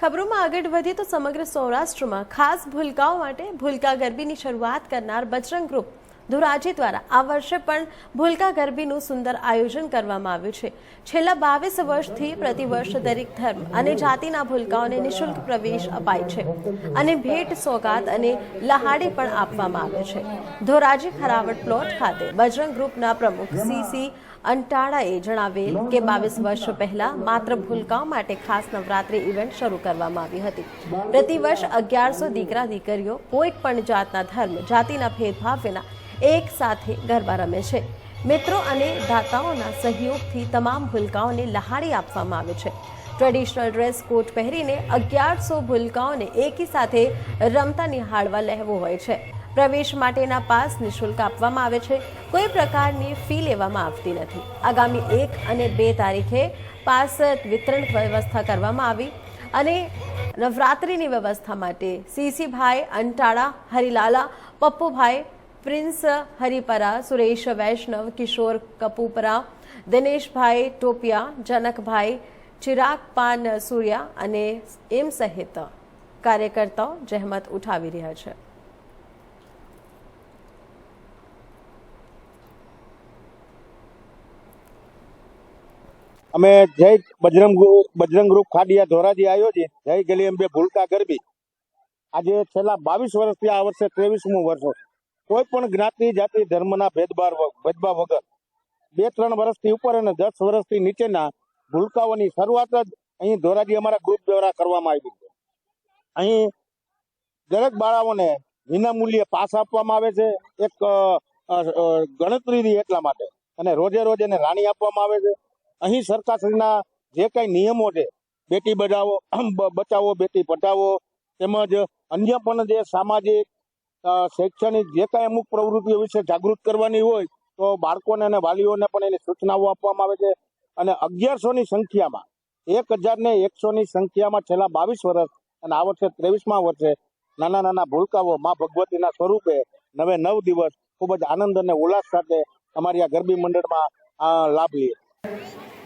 ખબરોમાં આગળ વધીએ તો સમગ્ર સૌરાષ્ટ્રમાં ખાસ ભૂલકાઓ માટે ભૂલકા ગરબીની શરૂઆત કરનાર બજરંગ ગ્રુપ ધોરાજી દ્વારા આ વર્ષે પણ ભૂલકા ગરબીનું સુંદર આયોજન કરવામાં આવ્યું છે. છેલ્લા બાવીસ વર્ષથી પ્રતિવર્ષ દરેક ધર્મ અને જાતિના ભૂલકાઓને નિઃશુલ્ક પ્રવેશ અપાય છે અને ભેટ, સોગાત અને લહાડી પણ આપવામાં આવે છે. ધોરાજી ખરાવટ પ્લોટ ખાતે બજરંગ ગ્રુપના પ્રમુખ સીસી અંટાળાએ જણાવેલ કે બાવીસ વર્ષ પહેલા માત્ર ભૂલકાઓ માટે ખાસ નવરાત્રી ઇવેન્ટ શરૂ કરવામાં આવી હતી. પ્રતિવર્ષ અગિયારસો દીકરા દીકરીઓ કોઈ પણ જાતના ધર્મ, જાતિના ભેદભાવ વિના એક સાથે ગરબા રમે છે. મિત્રો અને દાતાઓના સહયોગથી તમામ ભૂલકાઓને લહાડી આપવામાં આવે છે. ટ્રેડિશનલ ડ્રેસ કોટ પહેરીને અગિયારસો ભૂલકાઓને એકી સાથે રમતા નિહાળવા લહેવો હોય છે. પ્રવેશ માટેના પાસ નિઃશુલ્ક આપવામાં આવે છે. કોઈ પ્રકારની ફી લેવામાં આવતી નથી. આગામી એક અને બે તારીખે પાસ વિતરણ વ્યવસ્થા કરવામાં આવી અને નવરાત્રિની વ્યવસ્થા માટે સીસીભાઈ અંટાળા, હરિલાલા, પપ્પુભાઈ, પ્રિન્સ, હરિપરા, સુરેશ, વૈષ્ણવ, કિશોર, કપૂપરા, દિનેશભાઈ ટોપિયા, જનકભાઈ ચિરાગ પાન સૂર્યા અને એમ સહિત કાર્યકર્તાઓ જહેમત ઉઠાવી રહ્યા છે. અમે જય બજરંગ બજરંગ ગ્રુપ ખાડિયા ધોરાજી આયોજિત જય ગલી અંબે ભૂલકા ગરબી. આજે છેલ્લા બાવીસ વર્ષથી આ વર્ષે ત્રેવીસમું વર્ષ કોઈ પણ જ્ઞાતિ, જાતિ, ધર્મના ભેદભાવ ભેદભાવ વગર બે ત્રણ વર્ષથી ઉપર અને દસ વર્ષથી નીચેના ભૂલકાઓની શરૂઆત જ અહીં ધોરાજી અમારા ગ્રુપ દ્વારા કરવામાં આવી છે. અહીં દરેક બાળાઓને વિનામૂલ્યે પાસ આપવામાં આવે છે. એક ગણતરીની એટલા માટે. અને રોજે રોજ એને રાણી આપવામાં આવે છે. અહીં સરકારશ્રીના જે કઈ નિયમો છે, બેટી બચાવો બચાવો, બેટી પઢાવો, તેમજ અન્ય પણ જે સામાજિક શૈક્ષણિક જે કાંઈ અમુક પ્રવૃત્તિઓ વિશે જાગૃત કરવાની હોય, તો બાળકોને અને વાલીઓને પણ એની સૂચનાઓ આપવામાં આવે છે. અને અગિયારસો ની સંખ્યામાં એક હજાર ને એકસો ની સંખ્યામાં છેલ્લા બાવીસ વર્ષ અને આ વર્ષે ત્રેવીસમાં વર્ષે નાના નાના ભૂલકાઓ મા ભગવતીના સ્વરૂપે નવે નવ દિવસ ખૂબ જ આનંદ અને ઉલ્લાસ સાથે અમારી આ ગરબી મંડળમાં લાભ લઈએ